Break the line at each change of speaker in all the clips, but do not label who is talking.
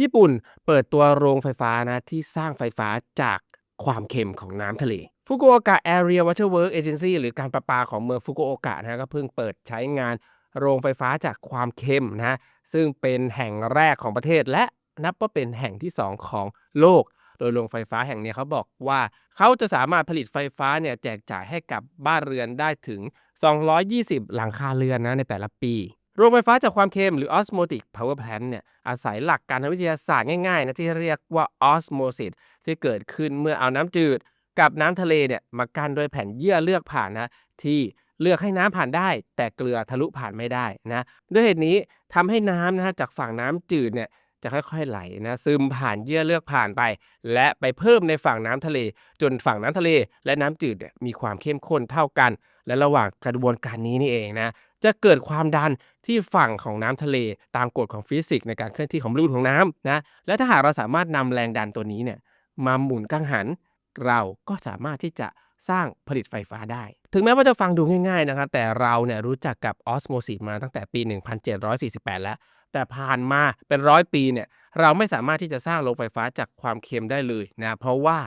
ญี่ปุ่นเปิดตัวโรงไฟฟ้านะที่สร้างไฟฟ้าจากความเค็มของน้ำทะเลฟุกุโอกะ Area Water Work Agency หรือการประปาของเมืองฟุกุโอกะนะก็เพิ่งเปิดใช้งานโรงไฟฟ้าจากความเค็มนะซึ่งเป็นแห่งแรกของประเทศและนับว่าเป็นแห่งที่ 2 ของโลก โดยโรงไฟฟ้าแห่งนี้เขาบอกว่าเขาจะสามารถผลิตไฟฟ้าเนี่ยแจกจ่ายให้กับบ้านเรือนได้ถึง 220 หลังคาเรือนนะในแต่ละปี โรงไฟฟ้าจากความเค็มหรือ osmotic power plant เนี่ยอาศัยหลักการทางวิทยาศาสตร์ง่ายๆนะที่เรียกว่า osmosis ที่เกิดขึ้นเมื่อเอาน้ำจืดกับน้ำทะเลเนี่ยมากั้นด้วยแผ่นเยื่อเลือกผ่านนะที่เลือกให้น้ำผ่านได้ แต่เกลือทะลุผ่านไม่ได้นะด้วยเหตุนี้ทำให้น้ำนะฮะจากฝั่งน้ำจืดเนี่ยจะค่อยๆไหลนะซึมผ่านเยื่อเลือกผ่านไป และไปเพิ่มในฝั่งน้ำทะเล จนฝั่งน้ำทะเล และน้ำจืดเนี่ยมีความเข้มข้นเท่ากัน และระหว่างกระบวนการนี้นี่เองนะ จะเกิดความดันที่ฝั่งของน้ำทะเล ตามกฎของฟิสิกส์ในการเคลื่อนที่ของโมเลกุลของน้ำนะและถ้าหากเราสามารถนำแรงดันตัวนี้เนี่ยมาหมุนกังหัน เราก็สามารถที่จะสร้างผลิตไฟฟ้าได้ ถึงแม้ว่าจะฟังดูง่ายๆนะครับ แต่เราเนี่ยรู้จักกับออสโมซิสมาตั้งแต่ปี 1748 แล้ว แต่ผ่านมาเป็นร้อยปีเนี่ยเราไม่สามารถที่จะสร้างโรงไฟฟ้าจากความเค็มได้เลยนะ เพราะว่า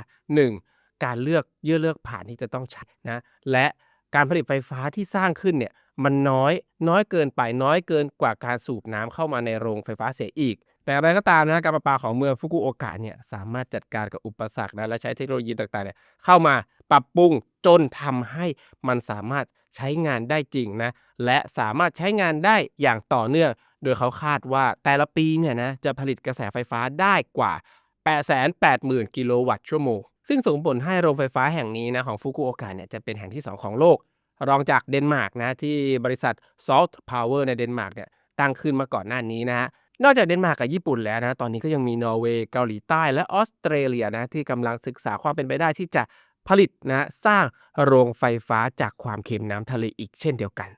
1. การเลือกเยื่อเลือกผ่านที่จะต้องใช้นะ และ การผลิตไฟฟ้าที่สร้างขึ้นเนี่ยมันน้อยน้อยเกินไปน้อยเกินกว่าการสูบน้ำเข้ามาในโรงไฟฟ้าเสียอีก แต่อะไรก็ตามนะการประปาของเมืองฟุกุโอกะเนี่ยสามารถจัดการกับอุปสรรคนะและใช้เทคโนโลยีต่างๆเนี่ยเข้ามาปรับปรุงจนทำให้มันสามารถใช้งานได้จริงนะและสามารถใช้งานได้อย่างต่อเนื่อง โดยเขาคาดว่าแต่ละปีเนี่ยนะจะผลิตกระแสไฟฟ้าได้กว่า 880,000 กิโลวัตต์ชั่วโมง ซึ่งส่งผลให้โรงไฟฟ้าแห่งนี้นะของฟุกุโอกะเนี่ยจะเป็นแห่งที่ 2 ของโลก รองจากเดนมาร์กนะที่บริษัท Salt Power ในเดนมาร์กเนี่ยตั้งขึ้นมาก่อนหน้านี้นะฮะนอกจากเดนมาร์กกับญี่ปุ่นแล้วนะตอนนี้ก็ยังมีนอร์เวย์เกาหลีใต้และออสเตรเลียนะที่กำลังศึกษาความเป็นไปได้ที่จะผลิตนะสร้างโรงไฟฟ้าจากความเค็มน้ำทะเลอีกเช่นเดียวกัน